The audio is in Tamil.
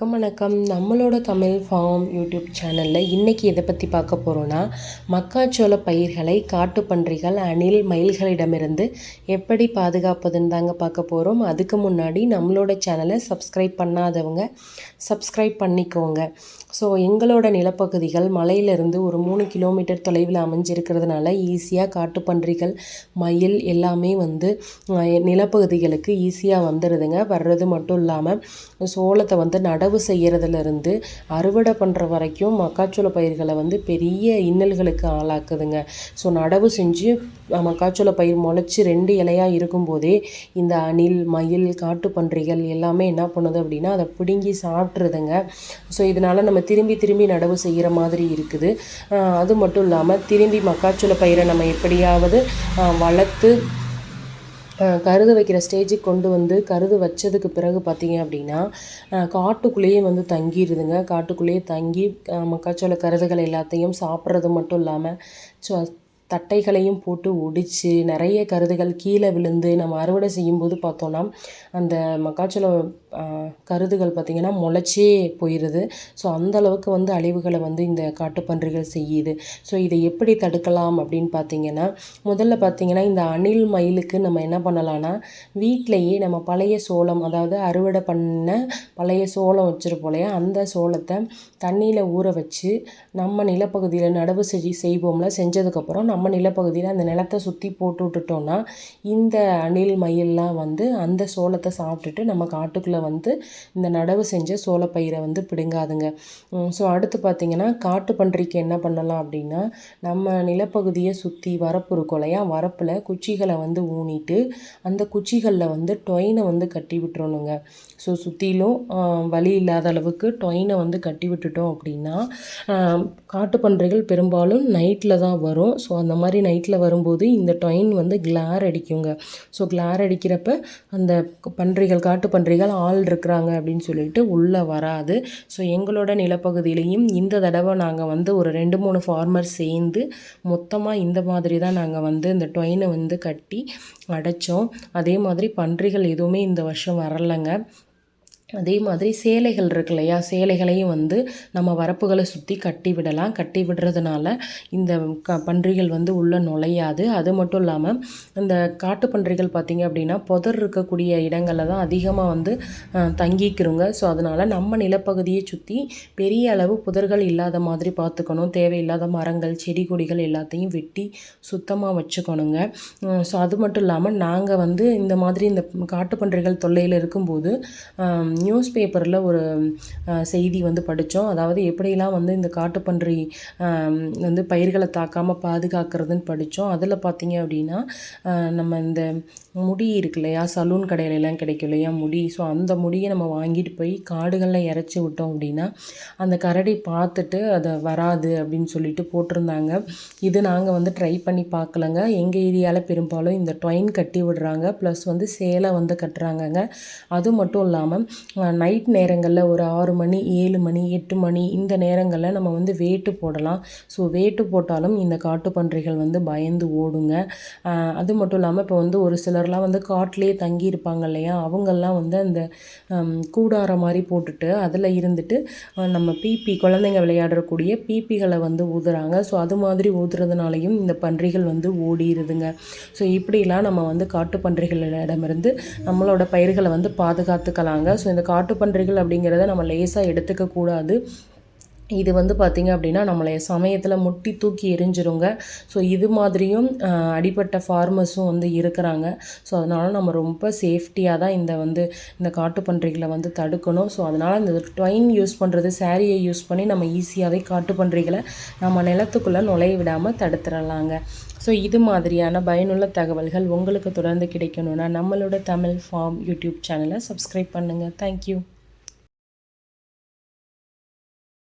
வணக்கம் வணக்கம். நம்மளோட தமிழ் ஃபார்ம் யூடியூப் சேனலில் இன்றைக்கி எதை பற்றி பார்க்க போகிறோன்னா மக்காச்சோள பயிர்களை காட்டுப்பன்றிகள் அணில் மயில்களிடமிருந்து எப்படி பாதுகாப்பதுன்னு தாங்க பார்க்க போகிறோம் அதுக்கு முன்னாடி நம்மளோட சேனலை சப்ஸ்கிரைப் பண்ணாதவங்க சப்ஸ்கிரைப் பண்ணிக்கோங்க. ஸோ எங்களோட நிலப்பகுதிகள் மலையிலிருந்து ஒரு மூணு கிலோமீட்டர் தொலைவில் அமைஞ்சிருக்கிறதுனால ஈஸியாக காட்டுப்பன்றிகள் மயில் எல்லாமே வந்து நிலப்பகுதிகளுக்கு ஈஸியாக வந்துடுதுங்க வர்றது மட்டும் இல்லாமல் சோளத்தை வந்து நடவு செய்கிறதுலேருந்து அறுவடை பண்ணுற வரைக்கும் மக்காச்சோள பயிர்களை வந்து பெரிய இன்னல்களுக்கு ஆளாக்குதுங்க. ஸோ நடவு செஞ்சு மக்காச்சோள பயிர் முளைச்சி ரெண்டு இலையாக இருக்கும்போதே இந்த அணில் மயில் காட்டு பன்றிகள் எல்லாமே என்ன பண்ணுது அப்படின்னா அதை பிடுங்கி சாப்பிட்ருதுங்க ஸோ இதனால் நம்ம திரும்பி திரும்பி நடவு செய்கிற மாதிரி இருக்குது. அது மட்டும் இல்லாமல் திரும்பி மக்காச்சோள பயிரை நம்ம எப்படியாவது வளர்த்து கருது வைக்கிற ஸ்டேஜுக்கு கொண்டு வந்து கருது வச்சதுக்கு பிறகு பார்த்திங்க அப்படின்னா காட்டுக்குள்ளேயே வந்து தங்கிடுதுங்க காட்டுக்குள்ளேயே தங்கி மக்காச்சோள கருதுகள் எல்லாத்தையும் சாப்பிட்றது மட்டும் இல்லாமல் தட்டைகளையும் போட்டு ஒடிச்சு நிறைய கருதுகள் கீழே விழுந்து நம்ம அறுவடை செய்யும்போது பார்த்தோன்னா அந்த மக்காச்சோளம் கருதுகள் பார்த்திங்கன்னா முளைச்சே போயிடுது ஸோ அந்தளவுக்கு வந்து அழிவுகளை வந்து இந்த காட்டுப்பன்றிகள் செய்யுது. ஸோ இதை எப்படி தடுக்கலாம் அப்படின்னு பார்த்தீங்கன்னா முதல்ல பார்த்திங்கன்னா இந்த அணில் மயிலுக்கு நம்ம என்ன பண்ணலான்னா வீட்டிலையே நம்ம பழைய சோளம் அதாவது அறுவடை பண்ண பழைய சோளம் வச்சுருப்போம் இல்லையா? அந்த சோளத்தை தண்ணியில் ஊற வச்சு நம்ம நிலப்பகுதியில் நடவு செஞ்சு செய்வோம்ல செஞ்சதுக்கப்புறம் நம்ம நிலப்பகுதியில் அந்த நிலத்தை சுற்றி போட்டு விட்டுட்டோம்னா இந்த அணில் மயிலெலாம் வந்து அந்த சோளத்தை சாப்பிட்டுட்டு நம்ம காட்டுக்குள்ளே வந்து இந்த நடவு செஞ்ச சோளப்பயிரை வந்து பிடுங்காதுங்க. ஸோ அடுத்து பார்த்திங்கன்னா காட்டு பன்றிக்கு என்ன பண்ணலாம் அப்படின்னா நம்ம நிலப்பகுதியை சுற்றி வரப்பு இருக்கும் இல்லையா? வரப்பில் குச்சிகளை வந்து ஊனிட்டு அந்த குச்சிகளில் வந்து டொயினை வந்து கட்டி விட்டுறணுங்க. ஸோ சுற்றிலும் வழி இல்லாத அளவுக்கு டொயினை வந்து கட்டி விட்டுட்டோம் அப்படின்னா காட்டு பன்றிகள் பெரும்பாலும் நைட்டில் தான் வரும். ஸோ அந்த மாதிரி நைட்டில் வரும்போது இந்த டொயின் வந்து கிளார் அடிக்குங்க. ஸோ கிளார் அடிக்கிறப்ப அந்த பன்றிகள் காட்டு பன்றிகள் ஆள் இருக்கிறாங்க அப்படின்னு சொல்லிட்டு உள்ளே வராது. ஸோ எங்களோட நிலப்பகுதியிலையும் இந்த தடவை நாங்கள் வந்து ஒரு ரெண்டு மூணு ஃபார்மர் சேர்ந்து மொத்தமாக இந்த மாதிரி தான் நாங்கள் வந்து இந்த டொயினை வந்து கட்டி அடைச்சோம். அதே மாதிரி பன்றிகள் எதுவுமே இந்த வருஷம் வரலைங்க. அதே மாதிரி சேலைகள் இருக்கு இல்லையா? சேலைகளையும் வந்து நம்ம வரப்புகளை சுற்றி கட்டி விடலாம். கட்டி விடுறதுனால இந்த க பன்றிகள் வந்து உள்ளே நுழையாது. அது மட்டும் இல்லாமல் இந்த காட்டு பன்றிகள் பார்த்திங்க அப்படின்னா புதர் இருக்கக்கூடிய இடங்களில் தான் அதிகமாக வந்து தங்கிக்கிறோங்க ஸோ அதனால் நம்ம நிலப்பகுதியை சுற்றி பெரிய அளவு புதர்கள் இல்லாத மாதிரி பார்த்துக்கணும் தேவையில்லாத மரங்கள் செடி கொடிகள் எல்லாத்தையும் வெட்டி சுத்தமாக வச்சுக்கணுங்க. ஸோ அது மட்டும் இல்லாமல் நாங்கள் வந்து இந்த மாதிரி இந்த காட்டு பன்றிகள் தொல்லையில் இருக்கும்போது நியூஸ் பேப்பரில் ஒரு செய்தி வந்து படித்தோம் அதாவது எப்படிலாம் வந்து இந்த காட்டுப்பன்றி வந்து பயிர்களை தாக்காமல் பாதுகாக்கிறதுன்னு படித்தோம் அதில் பார்த்தீங்க அப்படின்னா நம்ம இந்த முடி இருக்கு இல்லையா? சலூன் கடையிலலாம் கிடைக்கும் இல்லையா? முடி. ஸோ அந்த முடியை நம்ம வாங்கிட்டு போய் காடுகளில் இறச்சி விட்டோம் அப்படின்னா அந்த கரடி பார்த்துட்டு அதை வராது அப்படின்னு சொல்லிட்டு போட்டிருந்தாங்க. இது நாங்கள் வந்து ட்ரை பண்ணி பார்க்கலங்க எங்கள் ஏரியாவில் பெரும்பாலும் இந்த டொயின் கட்டி விடுறாங்க. ப்ளஸ் வந்து சேலை வந்து கட்டுறாங்கங்க. அது மட்டும் இல்லாமல் நைட் நேரங்களில் ஒரு ஆறு மணி ஏழு மணி எட்டு மணி இந்த நேரங்களில் நம்ம வந்து வேட்டு போடலாம். ஸோ வேட்டு போட்டாலும் இந்த காட்டு பன்றிகள் வந்து பயந்து ஓடுங்க. அது மட்டும் இல்லாமல் இப்போ வந்து ஒரு சிலர்லாம் வந்து காட்டிலே தங்கியிருப்பாங்க இல்லையா? அவங்கெல்லாம் வந்து அந்த கூடார மாதிரி போட்டுட்டு அதில் இருந்துட்டு நம்ம பிபி குழந்தைங்க விளையாடக்கூடிய பிபிகளை வந்து ஊதுறாங்க. ஸோ அது மாதிரி ஊதுறதுனாலையும் இந்த பன்றிகள் வந்து ஓடிடுதுங்க ஸோ இப்படிலாம் நம்ம வந்து காட்டு பன்றிகளிடமிருந்து நம்மளோட பயிர்களை வந்து பாதுகாத்துக்கலாங்க. ஸோ இந்த காட்டுப்பன்றிகள் அப்படிங்கிறத நம்ம லேசாக எடுத்துக்கக்கூடாது இது வந்து பார்த்திங்க அப்படின்னா நம்மளை சமயத்தில் முட்டி தூக்கி எரிஞ்சிருங்க. ஸோ இது மாதிரியும் அடிப்பட்ட ஃபார்மர்ஸும் வந்து இருக்கிறாங்க. ஸோ அதனால் நம்ம ரொம்ப சேஃப்டியாக தான் இந்த வந்து இந்த காட்டுப்பன்றிகளை வந்து தடுக்கணும். ஸோ அதனால் இந்த ட்வைன் யூஸ் பண்ணுறது சாரியை யூஸ் பண்ணி நம்ம ஈஸியாகவே காட்டுப்பன்றிகளை நம்ம நிலத்துக்குள்ளே நுழைய விடாமல் தடுத்துடலாங்க ஸோ இது மாதிரியான பயனுள்ள தகவல்கள் உங்களுக்கு தொடர்ந்து கிடைக்கணும்னா நம்மளோட தமிழ் ஃபார்ம் யூடியூப் சேனலை சப்ஸ்கிரைப் பண்ணுங்கள் தேங்க்யூ